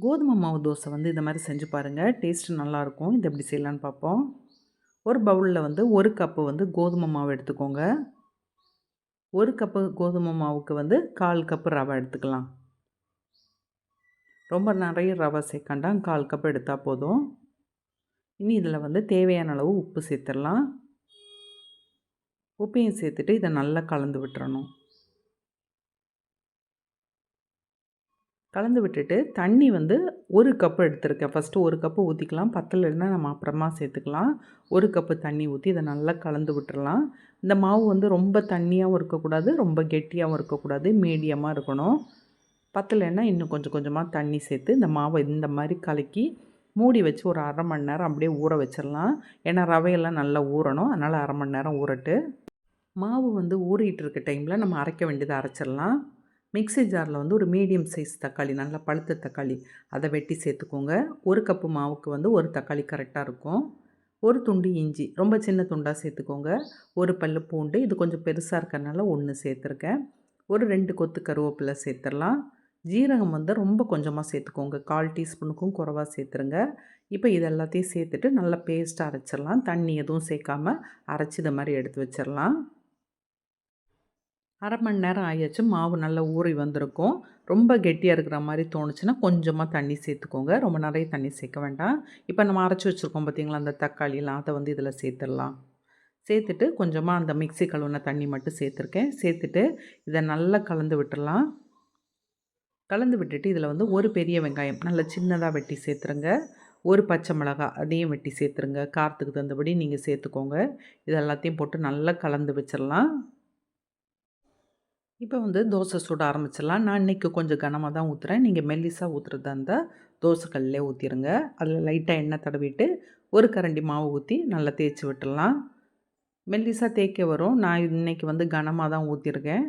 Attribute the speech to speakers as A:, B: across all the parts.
A: கோதுமை மாவு தோசை வந்து இந்த மாதிரி செஞ்சு பாருங்கள் டேஸ்ட்டு நல்லாயிருக்கும். இது எப்படி செய்யலான்னு பார்ப்போம். ஒரு பவுலில் வந்து ஒரு கப்பு வந்து கோதுமை மாவு எடுத்துக்கோங்க. ஒரு கப்பு கோதுமை மாவுக்கு வந்து கால் கப்பு ரவை எடுத்துக்கலாம். ரொம்ப நிறைய ரவை சேர்க்காண்டாம். கால் கப் எடுத்தால் போதும். இனி இதில் வந்து தேவையான அளவு உப்பு சேர்த்துடலாம். உப்பையும் சேர்த்துட்டு இதை நல்லா கலந்து விட்டுறணும். கலந்து விட்டுட்டு தண்ணி வந்து ஒரு கப்பு எடுத்திருக்கேன். ஃபஸ்ட்டு ஒரு கப்பு ஊற்றிக்கலாம் பத்தலைன்னா நம்ம அப்புறமா சேர்த்துக்கலாம். ஒரு கப்பு தண்ணி ஊற்றி இதை நல்லா கலந்து விட்டுடலாம் இந்த மாவு வந்து ரொம்ப தண்ணியாகவும் இருக்கக்கூடாது ரொம்ப கெட்டியாகவும் இருக்கக்கூடாது மீடியமாக இருக்கணும். பத்தலைன்னா இன்னும் கொஞ்சம் கொஞ்சமாக தண்ணி சேர்த்து இந்த மாவை இந்த மாதிரி கலக்கி மூடி வச்சு ஒரு அரை மணி நேரம் அப்படியே ஊற வச்சிடலாம். ஏன்னா ரவையெல்லாம் நல்லா ஊறணும். அதனால் அரை மணி நேரம் ஊறட்டு. மாவு வந்து ஊறிட்டு இருக்க டைமில் நம்ம அரைக்க வேண்டியதை அரைச்சிடலாம். மிக்ஸி ஜாரில் வந்து ஒரு மீடியம் சைஸ் தக்காளி நல்லா பழுத்த தக்காளி அதை வெட்டி சேர்த்துக்கோங்க. ஒரு கப்பு மாவுக்கு வந்து ஒரு தக்காளி கரெக்டாக இருக்கும். ஒரு துண்டு இஞ்சி ரொம்ப சின்ன துண்டாக சேர்த்துக்கோங்க. ஒரு பல் பூண்டு இது கொஞ்சம் பெருசாக இருக்கிறனால ஒன்று சேர்த்துருக்கேன். ஒரு ரெண்டு கொத்து கருவேப்பிலை சேர்த்துடலாம். ஜீரகம் வந்து ரொம்ப கொஞ்சமாக சேர்த்துக்கோங்க. கால் டீஸ்பூனுக்கும் குறவாக சேர்த்துருங்க. இப்போ இது எல்லாத்தையும் சேர்த்துட்டு நல்லா பேஸ்ட்டாக அரைச்சிடலாம். தண்ணி எதுவும் சேர்க்காமல் அரைச்சி இதை மாதிரி எடுத்து வச்சிடலாம். அரை மணி நேரம் ஆயாச்சு மாவு நல்லா ஊறி வந்திருக்கும். ரொம்ப கெட்டியாக இருக்கிற மாதிரி தோணுச்சுன்னா கொஞ்சமாக தண்ணி சேர்த்துக்கோங்க. ரொம்ப நிறைய தண்ணி சேர்க்க வேண்டாம். இப்போ நம்ம அரைச்சி வச்சுருக்கோம் பார்த்திங்களா அந்த தக்காளிலாம் அதை வந்து இதில் சேர்த்துடலாம். சேர்த்துட்டு கொஞ்சமாக அந்த மிக்சி கழுவுன தண்ணி மட்டும் சேர்த்துருக்கேன். சேர்த்துட்டு இதை நல்லா கலந்து விட்டுடலாம். கலந்து விட்டுட்டு இதில் வந்து ஒரு பெரிய வெங்காயம் நல்லா சின்னதாக வெட்டி சேர்த்துருங்க. ஒரு பச்சை மிளகா அதையும் வெட்டி சேர்த்துருங்க. காரத்துக்கு தகுந்தபடி நீங்கள் சேர்த்துக்கோங்க. இது எல்லாத்தையும் போட்டு நல்லா கலந்து வச்சிடலாம். இப்போ வந்து தோசை சுட ஆரம்பிச்சிடலாம். நான் இன்றைக்கி கொஞ்சம் கனமாக தான் ஊற்றுறேன் நீங்கள் மெல்லிஸாக ஊற்றுறதா இருந்தால் தோசைக்கல்லே ஊற்றிடுங்க அதில் லைட்டாக எண்ணெய் தடவிட்டு ஒரு கரண்டி மாவு ஊற்றி நல்லா தேய்ச்சி விட்டுடலாம். மெல்லிஸாக தேய்க்க வரும். நான் இன்றைக்கி வந்து கனமாக தான் ஊற்றிருக்கேன்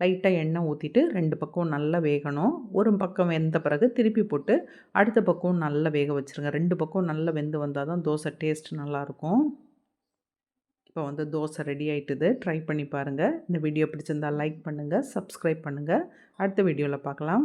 A: லைட்டாக எண்ணெய் ஊற்றிட்டு ரெண்டு பக்கம் நல்லா வேகணும். ஒரு பக்கம் வெந்த பிறகு திருப்பி போட்டு அடுத்த பக்கம் நல்லா வேக வச்சுருங்க. ரெண்டு பக்கம் நல்லா வெந்து வந்தால் தான் தோசை டேஸ்ட் நல்லாயிருக்கும் இப்போ வந்து தோசை ரெடி ஆகிட்டுது ட்ரை பண்ணி பாருங்கள் இந்த வீடியோ பிடிச்சிருந்தால் லைக் பண்ணுங்கள் சப்ஸ்கிரைப் பண்ணுங்கள் அடுத்த வீடியோவில் பார்க்கலாம்.